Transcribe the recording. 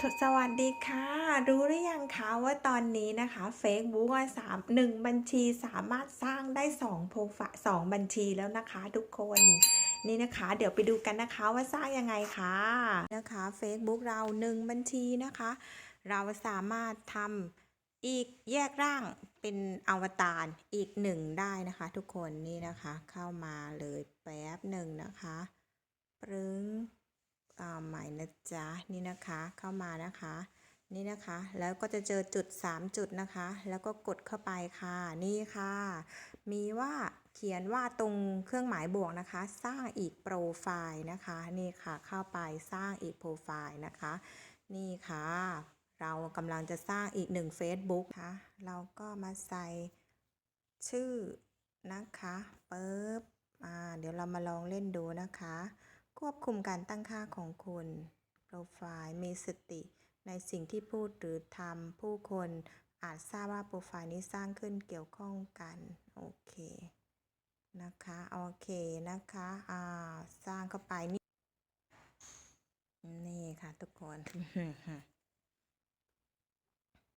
สวัสดีค่ะ รู้หรือยังคะว่าตอนนี้นะคะ Facebook สามหนึ่งบัญชีสามารถสร้างได้สองโปรไฟล์สองบัญชีแล้วนะคะทุกคนนี่นะคะ เดี๋ยวไปดูกันนะคะว่าสร้างยังไงคะนะคะ Facebook เราหนึ่งบัญชีนะคะ เราสามารถทำอีกแยกร่างเป็นอวตารอีกหนึ่งได้นะคะ ทุกคนนี่นะคะเข้ามาเลยแป๊บหนึ่งนะคะปรึง อ่าใหม่นะจ๊ะนี่นะคะเข้ามานะคะ นี่นะคะ แล้วก็จะเจอจุด 3 จุดนะคะ แล้วก็กดเข้าไปค่ะ นี่ค่ะ มีว่าเขียนว่าตรงเครื่องหมายบวกนะคะ สร้างอีกโปรไฟล์นะคะ นี่ค่ะเข้าไปสร้างอีกโปรไฟล์นะคะ นี่ค่ะ เรากำลังจะสร้างอีกหนึ่ง Facebook ค่ะเราก็มาใส่ชื่อนะคะปึ๊บอ่าเดี๋ยวเรามาลองเล่นดูนะคะ ควบคุมการตั้งค่าของคุณโปรไฟล์มีสติ ในสิ่งที่พูดหรือทำผู้คนอาจทราบว่าโปรไฟล์นี้สร้างขึ้นเกี่ยวข้องกัน โอเค นะคะ โอเคนะคะอ่าสร้างเข้าไปนี่นี่ค่ะทุกคน